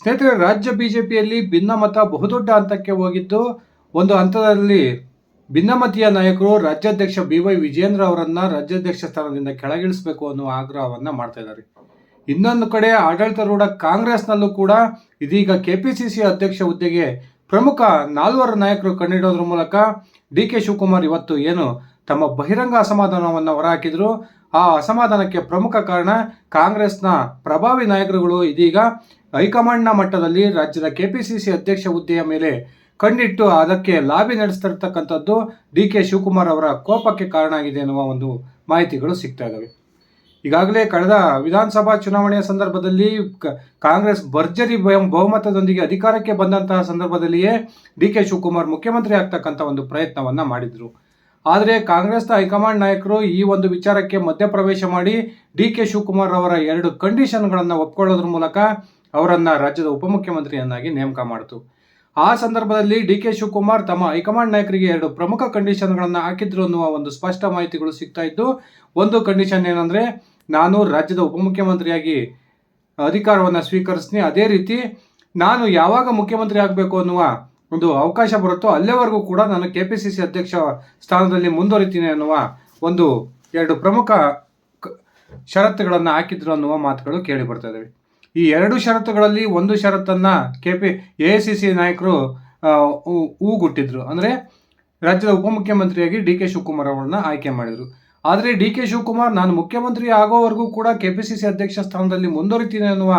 ಸ್ನೇಹಿತರೆ, ರಾಜ್ಯ ಬಿಜೆಪಿಯಲ್ಲಿ ಭಿನ್ನಮತ ಬಹುದೊಡ್ಡ ಹಂತಕ್ಕೆ ಹೋಗಿದ್ದು, ಒಂದು ಹಂತದಲ್ಲಿ ಭಿನ್ನಮತೀಯ ನಾಯಕರು ರಾಜ್ಯಾಧ್ಯಕ್ಷ ಬಿ ವೈ ವಿಜೇಂದ್ರ ಅವರನ್ನ ರಾಜ್ಯಾಧ್ಯಕ್ಷ ಸ್ಥಾನದಿಂದ ಕೆಳಗಿಳಿಸಬೇಕು ಅನ್ನುವ ಆಗ್ರಹವನ್ನ ಮಾಡ್ತಾ ಇದ್ದಾರೆ. ಇನ್ನೊಂದು ಕಡೆ ಆಡಳಿತಾರೂಢ ಕಾಂಗ್ರೆಸ್ನಲ್ಲೂ ಕೂಡ ಇದೀಗ ಕೆಪಿಸಿಸಿ ಅಧ್ಯಕ್ಷ ಹುದ್ದೆಗೆ ಪ್ರಮುಖ ನಾಲ್ವರು ನಾಯಕರು ಕಂಡಿಡೋದ್ರ ಮೂಲಕ ಡಿ ಕೆ ಶಿವಕುಮಾರ್ ಇವತ್ತು ಏನು ತಮ್ಮ ಬಹಿರಂಗ ಅಸಮಾಧಾನವನ್ನು ಹೊರಹಾಕಿದ್ರು. ಆ ಅಸಮಾಧಾನಕ್ಕೆ ಪ್ರಮುಖ ಕಾರಣ ಕಾಂಗ್ರೆಸ್ನ ಪ್ರಭಾವಿ ನಾಯಕರುಗಳು ಇದೀಗ ಹೈಕಮಾಂಡ್ನ ಮಟ್ಟದಲ್ಲಿ ರಾಜ್ಯದ ಕೆಪಿಸಿಸಿ ಅಧ್ಯಕ್ಷ ಹುದ್ದೆಯ ಮೇಲೆ ಕಣ್ಣಿಟ್ಟು ಅದಕ್ಕೆ ಲಾಬಿ ನಡೆಸ್ತಿರ್ತಕ್ಕಂಥದ್ದು ಡಿ ಕೆ ಶಿವಕುಮಾರ್ ಅವರ ಕೋಪಕ್ಕೆ ಕಾರಣ ಆಗಿದೆ ಎನ್ನುವ ಒಂದು ಮಾಹಿತಿಗಳು ಸಿಗ್ತಾ ಇದ್ದಾವೆ. ಈಗಾಗಲೇ ಕಳೆದ ವಿಧಾನಸಭಾ ಚುನಾವಣೆಯ ಸಂದರ್ಭದಲ್ಲಿ ಕಾಂಗ್ರೆಸ್ ಭರ್ಜರಿ ಬಹು- ಬಹುಮತದೊಂದಿಗೆ ಅಧಿಕಾರಕ್ಕೆ ಬಂದಂತಹ ಸಂದರ್ಭದಲ್ಲಿಯೇ ಡಿ ಕೆ ಶಿವಕುಮಾರ್ ಮುಖ್ಯಮಂತ್ರಿ ಆಗ್ತಕ್ಕಂಥ ಒಂದು ಪ್ರಯತ್ನವನ್ನ ಮಾಡಿದ್ರು. ಆದರೆ ಕಾಂಗ್ರೆಸ್ನ ಹೈಕಮಾಂಡ್ ನಾಯಕರು ಈ ಒಂದು ವಿಚಾರಕ್ಕೆ ಮಧ್ಯಪ್ರವೇಶ ಮಾಡಿ ಡಿ ಕೆ ಶಿವಕುಮಾರ್ ಅವರ ಎರಡು ಕಂಡೀಷನ್ಗಳನ್ನು ಒಪ್ಕೊಳ್ಳೋದ್ರ ಮೂಲಕ ಅವರನ್ನ ರಾಜ್ಯದ ಉಪಮುಖ್ಯಮಂತ್ರಿಯನ್ನಾಗಿ ನೇಮಕ ಮಾಡಿತು. ಆ ಸಂದರ್ಭದಲ್ಲಿ ಡಿ ಕೆ ಶಿವಕುಮಾರ್ ತಮ್ಮ ಹೈಕಮಾಂಡ್ ನಾಯಕರಿಗೆ ಎರಡು ಪ್ರಮುಖ ಕಂಡೀಷನ್ಗಳನ್ನು ಹಾಕಿದ್ರು ಅನ್ನುವ ಒಂದು ಸ್ಪಷ್ಟ ಮಾಹಿತಿಗಳು ಸಿಗ್ತಾ ಇದ್ದು, ಒಂದು ಕಂಡೀಷನ್ ಏನಂದ್ರೆ, ನಾನು ರಾಜ್ಯದ ಉಪಮುಖ್ಯಮಂತ್ರಿಯಾಗಿ ಅಧಿಕಾರವನ್ನು ಸ್ವೀಕರಿಸ್ತೀನಿ. ಅದೇ ರೀತಿ ನಾನು ಯಾವಾಗ ಮುಖ್ಯಮಂತ್ರಿ ಆಗಬೇಕು ಅನ್ನುವ ಒಂದು ಅವಕಾಶ ಬರುತ್ತೋ ಅಲ್ಲಿವರೆಗೂ ಕೂಡ ನಾನು ಕೆ ಪಿ ಸಿ ಸಿ ಅಧ್ಯಕ್ಷ ಸ್ಥಾನದಲ್ಲಿ ಮುಂದುವರಿತೀನಿ ಅನ್ನುವ ಒಂದು ಎರಡು ಪ್ರಮುಖ ಷರತ್ತುಗಳನ್ನು ಹಾಕಿದ್ರು ಅನ್ನುವ ಮಾತುಗಳು ಕೇಳಿ ಬರ್ತಾ ಇದ್ದಾವೆ ಈ ಎರಡು ಷರತ್ತುಗಳಲ್ಲಿ ಒಂದು ಷರತ್ತನ್ನು K P C C C ನಾಯಕರು ಹೂಗುಟ್ಟಿದ್ರು ಅಂದರೆ ರಾಜ್ಯದ ಉಪಮುಖ್ಯಮಂತ್ರಿಯಾಗಿ ಡಿ ಕೆ ಶಿವಕುಮಾರ್ ಅವರನ್ನ ಆಯ್ಕೆ ಮಾಡಿದರು. ಆದರೆ ಡಿ ಕೆ ಶಿವಕುಮಾರ್ ನಾನು ಮುಖ್ಯಮಂತ್ರಿ ಆಗೋವರೆಗೂ ಕೂಡ ಕೆ ಪಿ ಸಿ ಸಿ ಅಧ್ಯಕ್ಷ ಸ್ಥಾನದಲ್ಲಿ ಮುಂದುವರಿತೀನಿ ಅನ್ನುವ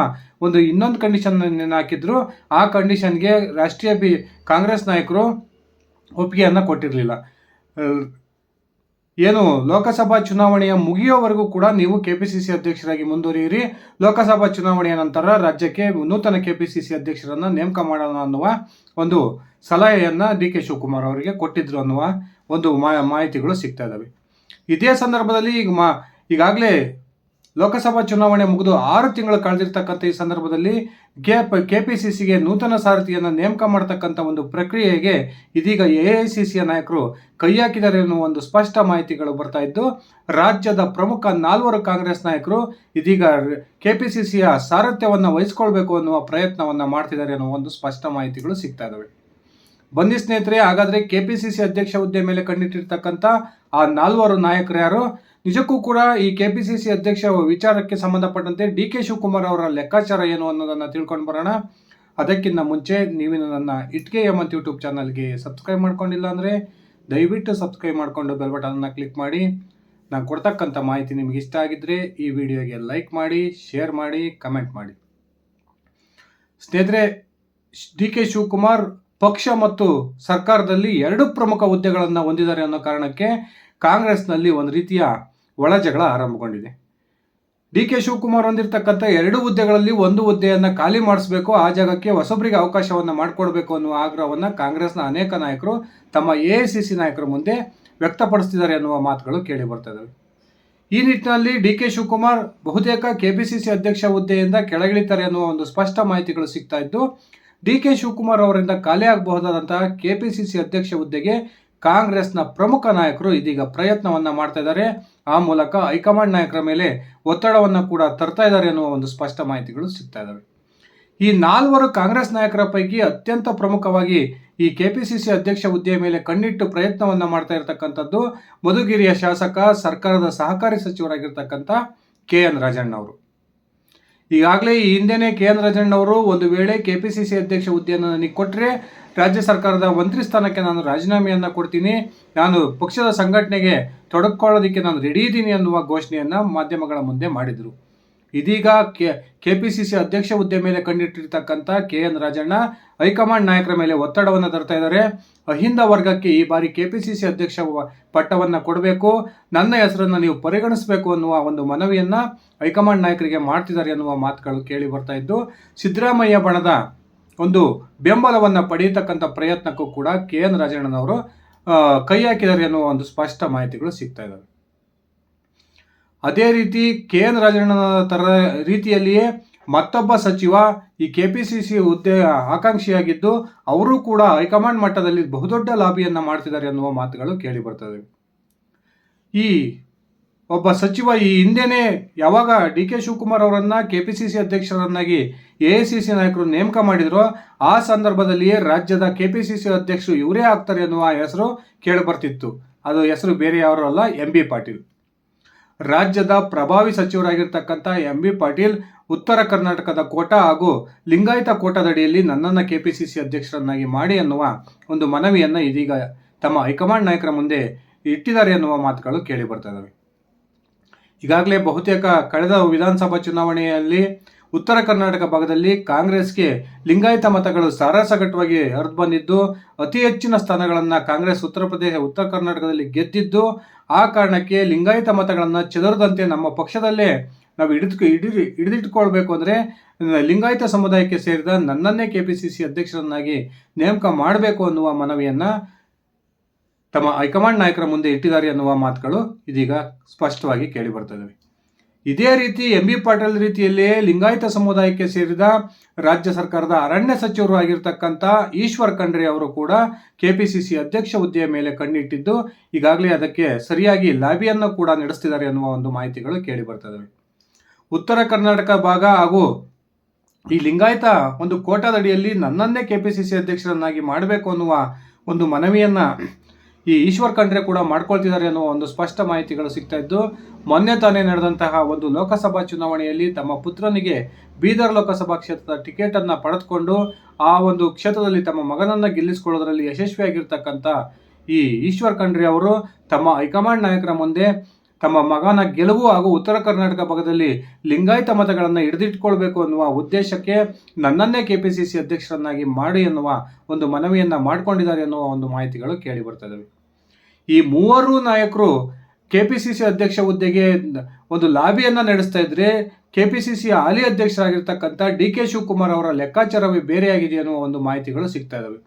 ಒಂದು ಇನ್ನೊಂದು ಕಂಡೀಷನ್ ಹಾಕಿದ್ರು. ಆ ಕಂಡೀಷನ್ಗೆ ರಾಷ್ಟ್ರೀಯ ಬಿ, ಕಾಂಗ್ರೆಸ್ ನಾಯಕರು ಒಪ್ಪಿಗೆಯನ್ನು ಕೊಟ್ಟಿರಲಿಲ್ಲ. ಏನು, ಲೋಕಸಭಾ ಚುನಾವಣೆಯ ಮುಗಿಯೋವರೆಗೂ ಕೂಡ ನೀವು ಕೆ ಪಿ ಸಿ ಸಿ ಅಧ್ಯಕ್ಷರಾಗಿ ಮುಂದುವರಿಯಿರಿ. ಲೋಕಸಭಾ ಚುನಾವಣೆಯ ನಂತರ ರಾಜ್ಯಕ್ಕೆ ನೂತನ ಕೆ ಪಿ ಸಿ ಸಿ ಅಧ್ಯಕ್ಷರನ್ನು ನೇಮಕ ಮಾಡೋಣ ಅನ್ನುವ ಒಂದು ಸಲಹೆಯನ್ನು ಡಿ ಕೆ ಶಿವಕುಮಾರ್ ಅವರಿಗೆ ಕೊಟ್ಟಿದ್ರು ಅನ್ನುವ ಒಂದು ಮಾಹಿತಿಗಳು ಸಿಗ್ತಾ ಇದ್ದಾವೆ ಇದೇ ಸಂದರ್ಭದಲ್ಲಿ ಈಗ ಮಾ, ಈಗಾಗಲೇ ಲೋಕಸಭಾ ಚುನಾವಣೆ ಮುಗಿದು ಆರು ತಿಂಗಳು ಕಳೆದಿರ್ತಕ್ಕಂಥ ಈ ಸಂದರ್ಭದಲ್ಲಿ ಕೆ ಕೆ ಪಿ ಸಿ ಸಿಗೆ ನೂತನ ಸಾರಥಿಯನ್ನು ನೇಮಕ ಮಾಡತಕ್ಕಂಥ ಒಂದು ಪ್ರಕ್ರಿಯೆಗೆ ಇದೀಗ ಎ ಐ ಸಿ ಸಿಯ ನಾಯಕರು ಕೈ ಹಾಕಿದ್ದಾರೆ ಎನ್ನುವ ಒಂದು ಸ್ಪಷ್ಟ ಮಾಹಿತಿಗಳು ಬರ್ತಾ ಇದ್ದು, ರಾಜ್ಯದ ಪ್ರಮುಖ ನಾಲ್ವರು ಕಾಂಗ್ರೆಸ್ ನಾಯಕರು ಇದೀಗ ಕೆ ಪಿ ಸಿ ಸಿಯ ಸಾರಥ್ಯವನ್ನು ವಹಿಸ್ಕೊಳ್ಬೇಕು ಅನ್ನುವ ಪ್ರಯತ್ನವನ್ನು ಮಾಡ್ತಿದ್ದಾರೆ ಅನ್ನೋ ಒಂದು ಸ್ಪಷ್ಟ ಮಾಹಿತಿಗಳು ಸಿಗ್ತಾ ಇದ್ದಾವೆ. ಬನ್ನಿ ಸ್ನೇಹಿತರೆ, ಹಾಗಾದ್ರೆ ಕೆಪಿಸಿಸಿ ಅಧ್ಯಕ್ಷ ಹುದ್ದೆ ಮೇಲೆ ಕಣ್ಣಿಟ್ಟಿರ್ತಕ್ಕಂಥ ಆ ನಾಲ್ವರು ನಾಯಕರು ಯಾರು? ನಿಜಕ್ಕೂ ಕೂಡ ಈ ಕೆಪಿಸಿಸಿ ಅಧ್ಯಕ್ಷ ವಿಚಾರಕ್ಕೆ ಸಂಬಂಧಪಟ್ಟಂತೆ ಡಿ ಕೆ ಶಿವಕುಮಾರ್ ಅವರ ಲೆಕ್ಕಾಚಾರ ಏನು ಅನ್ನೋದನ್ನ ತಿಳ್ಕೊಂಡು ಬರೋಣ. ಅದಕ್ಕಿಂತ ಮುಂಚೆ ನೀವಿನ ನನ್ನ ಇಟ್ಕೆ ಎಂ ಅಂತ ಯೂಟ್ಯೂಬ್ ಚಾನಲ್ಗೆ ಸಬ್ಸ್ಕ್ರೈಬ್ ಮಾಡ್ಕೊಂಡಿಲ್ಲ ಅಂದರೆ ದಯವಿಟ್ಟು ಸಬ್ಸ್ಕ್ರೈಬ್ ಮಾಡಿಕೊಂಡು ಬೆಲ್ ಬಟನ್ನ ಕ್ಲಿಕ್ ಮಾಡಿ. ನಾನು ಕೊಡ್ತಕ್ಕಂಥ ಮಾಹಿತಿ ನಿಮಗೆ ಇಷ್ಟ ಆಗಿದ್ರೆ ಈ ವಿಡಿಯೋಗೆ ಲೈಕ್ ಮಾಡಿ, ಶೇರ್ ಮಾಡಿ, ಕಮೆಂಟ್ ಮಾಡಿ. ಸ್ನೇಹಿತರೆ, ಡಿ ಕೆ ಶಿವಕುಮಾರ್ ಪಕ್ಷ ಮತ್ತು ಸರ್ಕಾರದಲ್ಲಿ ಎರಡು ಪ್ರಮುಖ ಹುದ್ದೆಗಳನ್ನು ಹೊಂದಿದ್ದಾರೆ ಅನ್ನೋ ಕಾರಣಕ್ಕೆ ಕಾಂಗ್ರೆಸ್ನಲ್ಲಿ ಒಂದು ರೀತಿಯ ಒಳಜಗಳ ಆರಂಭಗೊಂಡಿದೆ. ಡಿ ಕೆ ಶಿವಕುಮಾರ್ ಹೊಂದಿರತಕ್ಕಂಥ ಎರಡು ಹುದ್ದೆಗಳಲ್ಲಿ ಒಂದು ಹುದ್ದೆಯನ್ನು ಖಾಲಿ ಮಾಡಿಸಬೇಕು, ಆ ಜಾಗಕ್ಕೆ ಹೊಸಬರಿಗೆ ಅವಕಾಶವನ್ನು ಮಾಡಿಕೊಡ್ಬೇಕು ಅನ್ನುವ ಆಗ್ರಹವನ್ನು ಕಾಂಗ್ರೆಸ್ನ ಅನೇಕ ನಾಯಕರು ತಮ್ಮ ಎ ಐ ಸಿ ಸಿ ನಾಯಕರ ಮುಂದೆ ವ್ಯಕ್ತಪಡಿಸ್ತಿದ್ದಾರೆ ಅನ್ನುವ ಮಾತುಗಳು ಕೇಳಿ ಬರ್ತದೆ ಈ ನಿಟ್ಟಿನಲ್ಲಿ ಡಿ ಕೆ ಶಿವಕುಮಾರ್ ಬಹುತೇಕ ಕೆಪಿಸಿಸಿ ಅಧ್ಯಕ್ಷ ಹುದ್ದೆಯಿಂದ ಕೆಳಗಿಳಿತಾರೆ ಅನ್ನುವ ಒಂದು ಸ್ಪಷ್ಟ ಮಾಹಿತಿಗಳು ಸಿಗ್ತಾ ಇದ್ದು, ಡಿ ಕೆ ಶಿವಕುಮಾರ್ ಅವರಿಂದ ಖಾಲಿ ಆಗಬಹುದಾದಂತಹ ಸಿ ಅಧ್ಯಕ್ಷ ಹುದ್ದೆಗೆ ಕಾಂಗ್ರೆಸ್ನ ಪ್ರಮುಖ ನಾಯಕರು ಇದೀಗ ಪ್ರಯತ್ನವನ್ನ ಮಾಡ್ತಾ ಇದ್ದಾರೆ. ಆ ಮೂಲಕ ಹೈಕಮಾಂಡ್ ನಾಯಕರ ಮೇಲೆ ಒತ್ತಡವನ್ನು ಕೂಡ ತರ್ತಾ ಇದ್ದಾರೆ ಎನ್ನುವ ಒಂದು ಸ್ಪಷ್ಟ ಮಾಹಿತಿಗಳು ಸಿಗ್ತಾ ಇದ್ದಾವೆ. ಈ ನಾಲ್ವರು ಕಾಂಗ್ರೆಸ್ ನಾಯಕರ ಪೈಕಿ ಅತ್ಯಂತ ಪ್ರಮುಖವಾಗಿ ಈ ಕೆಪಿಸಿಸಿ ಅಧ್ಯಕ್ಷ ಹುದ್ದೆಯ ಮೇಲೆ ಕಣ್ಣಿಟ್ಟು ಪ್ರಯತ್ನವನ್ನ ಮಾಡ್ತಾ ಇರತಕ್ಕಂಥದ್ದು ಮಧುಗಿರಿಯ ಶಾಸಕ, ಸರ್ಕಾರದ ಸಹಕಾರಿ ಸಚಿವರಾಗಿರ್ತಕ್ಕಂಥ ಕೆ ಎನ್ ರಾಜಣ್ಣ ಅವರು ಈಗಾಗಲೇ ಈ ಹಿಂದೆನೇ ಕೆ ಎನ್ ರಾಜಣ್ಣ ಅವರು ಒಂದು ವೇಳೆ ಸಿ ಅಧ್ಯಕ್ಷ ಹುದ್ದೆಯನ್ನು ನನಗೆ ಕೊಟ್ಟರೆ ರಾಜ್ಯ ಸರ್ಕಾರದ ಮಂತ್ರಿ ಸ್ಥಾನಕ್ಕೆ ನಾನು ರಾಜೀನಾಮೆಯನ್ನು ಕೊಡ್ತೀನಿ. ನಾನು ಪಕ್ಷದ ಸಂಘಟನೆಗೆ ತೊಡಕೊಳ್ಳೋದಕ್ಕೆ ನಾನು ರೆಡಿ ಇದ್ದೀನಿ ಅನ್ನುವ ಘೋಷಣೆಯನ್ನು ಮಾಧ್ಯಮಗಳ ಮುಂದೆ ಮಾಡಿದರು. ಇದೀಗ K K P C C ಅಧ್ಯಕ್ಷ ಹುದ್ದೆ ಮೇಲೆ ಕಂಡಿಟ್ಟಿರ್ತಕ್ಕಂಥ K N Rajanna, high command ನಾಯಕರ ಮೇಲೆ ಒತ್ತಡವನ್ನು ತರ್ತಾ ಇದ್ದಾರೆ. ಅಹಿಂದ ವರ್ಗಕ್ಕೆ ಈ ಬಾರಿ ಕೆ ಪಿ ಸಿ ಸಿ ಅಧ್ಯಕ್ಷ ಪಟ್ಟವನ್ನು ಕೊಡಬೇಕು. ನನ್ನ ಹೆಸರನ್ನು ನೀವು ಪರಿಗಣಿಸಬೇಕು ಅನ್ನುವ ಒಂದು ಮನವಿಯನ್ನು ಹೈಕಮಾಂಡ್ ನಾಯಕರಿಗೆ ಮಾಡ್ತಿದ್ದಾರೆ ಅನ್ನುವ ಮಾತುಗಳು ಕೇಳಿ ಬರ್ತಾ ಇದ್ದು, ಸಿದ್ದರಾಮಯ್ಯ ಬಣದ ಒಂದು ಬೆಂಬಲವನ್ನು ಪಡೆಯತಕ್ಕಂಥ ಪ್ರಯತ್ನಕ್ಕೂ ಕೂಡ ಕೆ ಎನ್ ರಾಜಣ್ಣನವರು ಕೈ ಹಾಕಿದ್ದಾರೆ ಅನ್ನುವ ಒಂದು ಸ್ಪಷ್ಟ ಮಾಹಿತಿಗಳು ಸಿಗ್ತಾ ಇದ್ದಾವೆ. ಅದೇ ರೀತಿ ಕೆ ಎನ್ ರಾಜಣ್ಣನ ತರ ರೀತಿಯಲ್ಲಿಯೇ ಮತ್ತೊಬ್ಬ ಸಚಿವ ಈ ಕೆ ಪಿ ಸಿ ಸಿ ಹುದ್ದೆ ಆಕಾಂಕ್ಷಿಯಾಗಿದ್ದು, ಅವರು ಕೂಡ ಹೈಕಮಾಂಡ್ ಮಟ್ಟದಲ್ಲಿ ಬಹುದೊಡ್ಡ ಲಾಬಿಯನ್ನ ಮಾಡ್ತಿದ್ದಾರೆ ಅನ್ನುವ ಮಾತುಗಳು ಕೇಳಿ ಬರ್ತದೆ. ಈ ಒಬ್ಬ ಸಚಿವ ಈ ಹಿಂದೆನೇ ಯಾವಾಗ ಡಿ ಕೆ ಶಿವಕುಮಾರ್ ಅವರನ್ನ ಸಿ ಅಧ್ಯಕ್ಷರನ್ನಾಗಿ ಎ ಸಿ ಸಿ ನಾಯಕರು ನೇಮಕ ಮಾಡಿದ್ರು, ಆ ಸಂದರ್ಭದಲ್ಲಿಯೇ ರಾಜ್ಯದ ಕೆ ಪಿ ಸಿ ಸಿ ಅಧ್ಯಕ್ಷರು ಇವರೇ ಆಗ್ತಾರೆ ಅನ್ನುವ ಹೆಸರು ಕೇಳಿಬರ್ತಿತ್ತು ಅದು ಹೆಸರು ಬೇರೆ ಯಾರು ಅಲ್ಲ, ಎಂ ಬಿ ಪಾಟೀಲ್. ರಾಜ್ಯದ ಪ್ರಭಾವಿ ಸಚಿವರಾಗಿರ್ತಕ್ಕಂಥ ಎಂ ಬಿ ಪಾಟೀಲ್ ಉತ್ತರ ಕರ್ನಾಟಕದ ಕೋಟ ಹಾಗೂ ಲಿಂಗಾಯತ ಕೋಟದಡಿಯಲ್ಲಿ ನನ್ನನ್ನು ಕೆ ಪಿ ಅಧ್ಯಕ್ಷರನ್ನಾಗಿ ಮಾಡಿ ಅನ್ನುವ ಒಂದು ಮನವಿಯನ್ನು ಇದೀಗ ತಮ್ಮ ಹೈಕಮಾಂಡ್ ನಾಯಕರ ಮುಂದೆ ಇಟ್ಟಿದ್ದಾರೆ ಎನ್ನುವ ಮಾತುಗಳು ಕೇಳಿ ಬರ್ತಾ ಇದ್ದಾವೆ ಈಗಾಗಲೇ ಬಹುತೇಕ ಕಳೆದ ವಿಧಾನಸಭಾ ಚುನಾವಣೆಯಲ್ಲಿ ಉತ್ತರ ಕರ್ನಾಟಕ ಭಾಗದಲ್ಲಿ ಕಾಂಗ್ರೆಸ್ಗೆ ಲಿಂಗಾಯತ ಮತಗಳು ಸಾರಾಸಗಟ್ಟವಾಗಿ ಹರಿದು ಬಂದಿದ್ದು, ಅತಿ ಹೆಚ್ಚಿನ ಸ್ಥಾನಗಳನ್ನು ಕಾಂಗ್ರೆಸ್ ಉತ್ತರ ಪ್ರದೇಶ, ಉತ್ತರ ಕರ್ನಾಟಕದಲ್ಲಿ ಗೆದ್ದಿದ್ದು, ಆ ಕಾರಣಕ್ಕೆ ಲಿಂಗಾಯತ ಮತಗಳನ್ನು ಚದುರದಂತೆ ನಮ್ಮ ಪಕ್ಷದಲ್ಲೇ ನಾವು ಹಿಡಿದು ಹಿಡಿ ಹಿಡಿದಿಟ್ಕೊಳ್ಬೇಕು ಅಂದರೆ, ಲಿಂಗಾಯತ ಸಮುದಾಯಕ್ಕೆ ಸೇರಿದ ನನ್ನನ್ನೇ ಕೆ ಪಿ ಸಿ ಸಿ ಅಧ್ಯಕ್ಷರನ್ನಾಗಿ ನೇಮಕ ಮಾಡಬೇಕು ಅನ್ನುವ ಮನವಿಯನ್ನು ತಮ್ಮ ಹೈಕಮಾಂಡ್ ನಾಯಕರ ಮುಂದೆ ಇಟ್ಟಿದ್ದಾರೆ ಅನ್ನುವ ಮಾತುಗಳು ಇದೀಗ ಸ್ಪಷ್ಟವಾಗಿ ಕೇಳಿ ಬರ್ತದೆ ಇದೇ ರೀತಿ ಎಂ ಬಿ ಪಾಟೀಲ್ ರೀತಿಯಲ್ಲೇ ಲಿಂಗಾಯತ ಸಮುದಾಯಕ್ಕೆ ಸೇರಿದ ರಾಜ್ಯ ಸರ್ಕಾರದ ಅರಣ್ಯ ಸಚಿವರು ಆಗಿರ್ತಕ್ಕಂಥ ಈಶ್ವರ್ ಖಂಡ್ರೆ ಅವರು ಕೂಡ ಕೆಪಿಸಿಸಿ ಅಧ್ಯಕ್ಷ ಹುದ್ದೆಯ ಮೇಲೆ ಕಣ್ಣಿಟ್ಟಿದ್ದು, ಈಗಾಗಲೇ ಅದಕ್ಕೆ ಸರಿಯಾಗಿ ಲಾಬಿಯನ್ನು ಕೂಡ ನಡೆಸ್ತಿದ್ದಾರೆ ಅನ್ನುವ ಒಂದು ಮಾಹಿತಿಗಳು ಕೇಳಿ ಬರ್ತದೆ ಉತ್ತರ ಕರ್ನಾಟಕ ಭಾಗ ಹಾಗೂ ಈ ಲಿಂಗಾಯತ ಒಂದು ಕೋಟಾದಡಿಯಲ್ಲಿ ನನ್ನನ್ನೇ ಕೆಪಿಸಿಸಿ ಅಧ್ಯಕ್ಷರನ್ನಾಗಿ ಮಾಡಬೇಕು ಅನ್ನುವ ಒಂದು ಮನವಿಯನ್ನ ಈ ಈಶ್ವರ್ ಖಂಡ್ರೆ ಕೂಡ ಮಾಡ್ಕೊಳ್ತಿದ್ದಾರೆ ಅನ್ನೋ ಒಂದು ಸ್ಪಷ್ಟ ಮಾಹಿತಿಗಳು ಸಿಗ್ತಾ ಇದ್ದು, ಮೊನ್ನೆ ತಾನೇ ನಡೆದಂತಹ ಒಂದು ಲೋಕಸಭಾ ಚುನಾವಣೆಯಲ್ಲಿ ತಮ್ಮ ಪುತ್ರನಿಗೆ ಬೀದರ್ ಲೋಕಸಭಾ ಕ್ಷೇತ್ರದ ಟಿಕೆಟ್ ಅನ್ನ ಪಡೆದುಕೊಂಡು, ಆ ಒಂದು ಕ್ಷೇತ್ರದಲ್ಲಿ ತಮ್ಮ ಮಗನನ್ನ ಗೆಲ್ಲಿಸಿಕೊಳ್ಳೋದ್ರಲ್ಲಿ ಯಶಸ್ವಿಯಾಗಿರ್ತಕ್ಕಂಥ ಈ ಈಶ್ವರ್ ಖಂಡ್ರೆ ಅವರು ತಮ್ಮ ಹೈಕಮಾಂಡ್ ನಾಯಕರ ಮುಂದೆ ತಮ್ಮ ಮಗನ ಗೆಲುವು ಹಾಗೂ ಉತ್ತರ ಕರ್ನಾಟಕ ಭಾಗದಲ್ಲಿ ಲಿಂಗಾಯತ ಮತಗಳನ್ನು ಹಿಡಿದಿಟ್ಕೊಳ್ಬೇಕು ಅನ್ನುವ ಉದ್ದೇಶಕ್ಕೆ ನನ್ನನ್ನೇ ಕೆಪಿಸಿಸಿ ಅಧ್ಯಕ್ಷರನ್ನಾಗಿ ಮಾಡಿ ಎನ್ನುವ ಒಂದು ಮನವಿಯನ್ನು ಮಾಡಿಕೊಂಡಿದ್ದಾರೆ ಎನ್ನುವ ಒಂದು ಮಾಹಿತಿಗಳು ಕೇಳಿ ಬರ್ತದೆ ಈ ಮೂವರು ನಾಯಕರು ಕೆಪಿಸಿಸಿ ಅಧ್ಯಕ್ಷ ಹುದ್ದೆಗೆ ಒಂದು ಲಾಬಿಯನ್ನ ನಡೆಸ್ತಾ ಇದ್ರೆ ಸಿ ಹಾಲಿ ಅಧ್ಯಕ್ಷರಾಗಿರ್ತಕ್ಕಂಥ ಡಿ ಕೆ ಶಿವಕುಮಾರ್ ಅವರ ಲೆಕ್ಕಾಚಾರವೇ ಬೇರೆಯಾಗಿದೆ ಅನ್ನುವ ಒಂದು ಮಾಹಿತಿಗಳು ಸಿಗ್ತಾ ಇದ್ದಾವೆ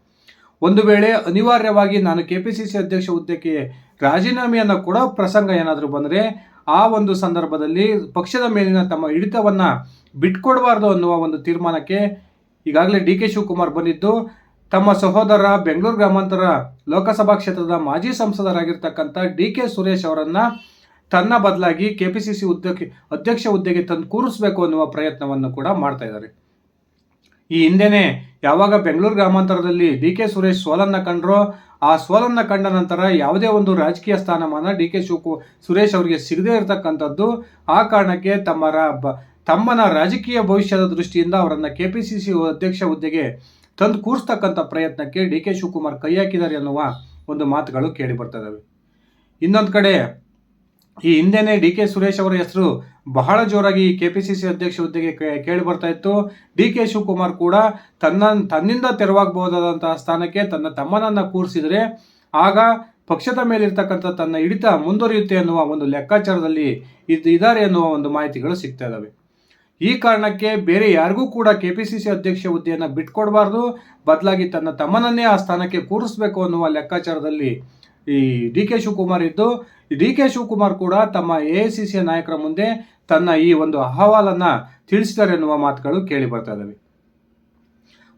ಒಂದು ವೇಳೆ ಅನಿವಾರ್ಯವಾಗಿ ನಾನು ಕೆ ಪಿ ಸಿ ಸಿ ಅಧ್ಯಕ್ಷ ಹುದ್ದೆಗೆ ರಾಜೀನಾಮೆಯನ್ನು ಕೊಡೋ ಪ್ರಸಂಗ ಏನಾದರೂ ಬಂದರೆ ಆ ಒಂದು ಸಂದರ್ಭದಲ್ಲಿ ಪಕ್ಷದ ಮೇಲಿನ ತಮ್ಮ ಹಿಡಿತವನ್ನು ಬಿಟ್ಕೊಡಬಾರ್ದು ಅನ್ನುವ ಒಂದು ತೀರ್ಮಾನಕ್ಕೆ ಈಗಾಗಲೇ ಡಿ ಕೆ ಶಿವಕುಮಾರ್ ಬಂದಿದ್ದು. ತಮ್ಮ ಸಹೋದರ ಬೆಂಗಳೂರು ಗ್ರಾಮಾಂತರ ಲೋಕಸಭಾ ಕ್ಷೇತ್ರದ ಮಾಜಿ ಸಂಸದರಾಗಿರ್ತಕ್ಕಂಥ ಡಿ ಕೆ ಸುರೇಶ್ ಅವರನ್ನು ತನ್ನ ಬದಲಾಗಿ ಕೆ ಪಿ ಸಿ ಹುದ್ದೆಗೆ ಅಧ್ಯಕ್ಷ ಹುದ್ದೆಗೆ ತಂದು ಕೂರಿಸಬೇಕು ಅನ್ನುವ ಪ್ರಯತ್ನವನ್ನು ಕೂಡ ಮಾಡ್ತಾ ಇದ್ದಾರೆ. ಈ ಹಿಂದೆನೆ ಯಾವಾಗ ಬೆಂಗಳೂರು ಗ್ರಾಮಾಂತರದಲ್ಲಿ ಡಿ ಕೆ ಸುರೇಶ್ ಸೋಲನ್ನ ಕಂಡ್ರೋ, ಆ ಸೋಲನ್ನ ಕಂಡ ನಂತರ ಯಾವುದೇ ಒಂದು ರಾಜಕೀಯ ಸ್ಥಾನಮಾನ ಡಿ ಕೆ ಶಿವಕು ಸುರೇಶ್ ಅವರಿಗೆ ಸಿಗದೇ ಇರತಕ್ಕಂಥದ್ದು. ಆ ಕಾರಣಕ್ಕೆ ತಮ್ಮ ತಮ್ಮನ ರಾಜಕೀಯ ಭವಿಷ್ಯದ ದೃಷ್ಟಿಯಿಂದ ಅವರನ್ನು ಕೆ ಪಿ ಸಿ ಸಿ ಅಧ್ಯಕ್ಷ ಹುದ್ದೆಗೆ ತಂದು ಕೂರಿಸ್ತಕ್ಕಂಥ ಪ್ರಯತ್ನಕ್ಕೆ ಡಿ ಕೆ ಶಿವಕುಮಾರ್ ಕೈ ಹಾಕಿದ್ದಾರೆ ಅನ್ನುವ ಒಂದು ಮಾತುಗಳು ಕೇಳಿ ಬರ್ತದವೆ ಇನ್ನೊಂದು ಕಡೆ ಈ ಹಿಂದೆನೆ ಡಿ ಕೆ ಸುರೇಶ್ ಅವರ ಹೆಸರು ಬಹಳ ಜೋರಾಗಿ ಕೆ ಪಿ ಸಿ ಸಿ ಅಧ್ಯಕ್ಷ ಹುದ್ದೆಗೆ ಕೇಳಿ ಬರ್ತಾ ಇತ್ತು. ಡಿ ಕೆ ಶಿವಕುಮಾರ್ ಕೂಡ ತನ್ನ, ತನ್ನಿಂದ ತೆರವಾಗಬಹುದಾದಂತಹ ಸ್ಥಾನಕ್ಕೆ ತನ್ನ ತಮ್ಮನನ್ನ ಕೂರಿಸಿದರೆ ಆಗ ಪಕ್ಷದ ಮೇಲಿರ್ತಕ್ಕಂಥ ತನ್ನ ಹಿಡಿತ ಮುಂದುವರಿಯುತ್ತೆ ಅನ್ನುವ ಒಂದು ಲೆಕ್ಕಾಚಾರದಲ್ಲಿ ಇದ್ದಾರೆ ಅನ್ನುವ ಒಂದು ಮಾಹಿತಿಗಳು ಸಿಗ್ತಾ ಇದ್ದಾವೆ ಈ ಕಾರಣಕ್ಕೆ ಬೇರೆ ಯಾರಿಗೂ ಕೂಡ ಕೆ ಪಿ ಸಿ ಸಿ ಅಧ್ಯಕ್ಷ ಹುದ್ದೆಯನ್ನು ಬಿಟ್ಕೊಡಬಾರ್ದು. ಬದಲಾಗಿ ತನ್ನ ತಮ್ಮನನ್ನೇ ಆ ಸ್ಥಾನಕ್ಕೆ ಕೂರಿಸಬೇಕು ಅನ್ನುವ ಲೆಕ್ಕಾಚಾರದಲ್ಲಿ ಈ ಡಿ ಕೆ ಶಿವಕುಮಾರ್ ಇದ್ದು ಡಿ ಕೆ ಶಿವಕುಮಾರ್ ಕೂಡ ತಮ್ಮ ಎ ಐ ಸಿ ಸಿಯ ನಾಯಕರ ಮುಂದೆ ತನ್ನ ಈ ಒಂದು ಅಹವಾಲನ್ನ ತಿಳಿಸಿದ್ದಾರೆ ಎನ್ನುವ ಮಾತುಗಳು ಕೇಳಿ ಬರ್ತಾ ಇದ್ದಾವೆ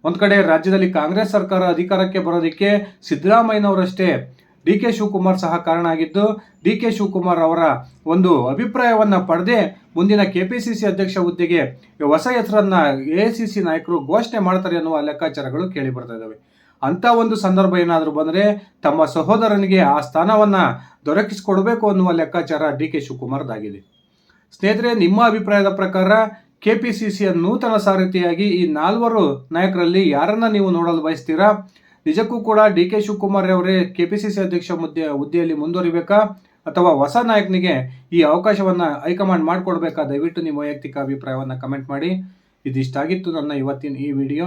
ಒಂದು ಕಡೆ ರಾಜ್ಯದಲ್ಲಿ ಕಾಂಗ್ರೆಸ್ ಸರ್ಕಾರ ಅಧಿಕಾರಕ್ಕೆ ಬರೋದಕ್ಕೆ ಸಿದ್ದರಾಮಯ್ಯನವರಷ್ಟೇ ಡಿ ಕೆ ಶಿವಕುಮಾರ್ ಸಹ ಕಾರಣ ಆಗಿದ್ದು ಡಿ ಕೆ ಶಿವಕುಮಾರ್ ಅವರ ಒಂದು ಅಭಿಪ್ರಾಯವನ್ನ ಪಡೆದೇ ಮುಂದಿನ ಕೆ ಪಿ ಸಿ ಸಿ ಅಧ್ಯಕ್ಷ ಹುದ್ದೆಗೆ ಹೊಸ ಹೆಸರನ್ನ ಎ ಸಿ ಸಿ ನಾಯಕರು ಘೋಷಣೆ ಮಾಡ್ತಾರೆ ಅನ್ನುವ ಲೆಕ್ಕಾಚಾರಗಳು ಕೇಳಿ ಬರ್ತಾ ಇದ್ದಾವೆ ಅಂತ ಒಂದು ಸಂದರ್ಭ ಏನಾದರೂ ಬಂದರೆ ತಮ್ಮ ಸಹೋದರನಿಗೆ ಆ ಸ್ಥಾನವನ್ನು ದೊರಕಿಸಿಕೊಡಬೇಕು ಅನ್ನುವ ಲೆಕ್ಕಾಚಾರ ಡಿ ಕೆ ಶಿವಕುಮಾರ್ದಾಗಿದೆ. ಸ್ನೇಹಿತರೆ, ನಿಮ್ಮ ಅಭಿಪ್ರಾಯದ ಪ್ರಕಾರ ಕೆ ಪಿ ಸಿ ಸಿಯ ನೂತನ ಸಾರಥಿಯಾಗಿ ಈ ನಾಲ್ವರು ನಾಯಕರಲ್ಲಿ ಯಾರನ್ನ ನೀವು ನೋಡಲು ಬಯಸ್ತೀರಾ? ನಿಜಕ್ಕೂ ಕೂಡ ಡಿ ಕೆ ಶಿವಕುಮಾರ್ ಅವರೇ ಕೆ ಪಿ ಸಿ ಸಿ ಅಧ್ಯಕ್ಷ ಮುದ್ದೆ, ಹುದ್ದೆಯಲ್ಲಿ ಮುಂದುವರಿಬೇಕಾ? ಅಥವಾ ಹೊಸ ನಾಯಕನಿಗೆ ಈ ಅವಕಾಶವನ್ನು ಹೈಕಮಾಂಡ್ ಮಾಡಿಕೊಡ್ಬೇಕಾ? ದಯವಿಟ್ಟು ನಿಮ್ಮ ವೈಯಕ್ತಿಕ ಅಭಿಪ್ರಾಯವನ್ನು ಕಮೆಂಟ್ ಮಾಡಿ. ಇದಿಷ್ಟಾಗಿತ್ತು ನನ್ನ ಇವತ್ತಿನ ಈ ವಿಡಿಯೋ.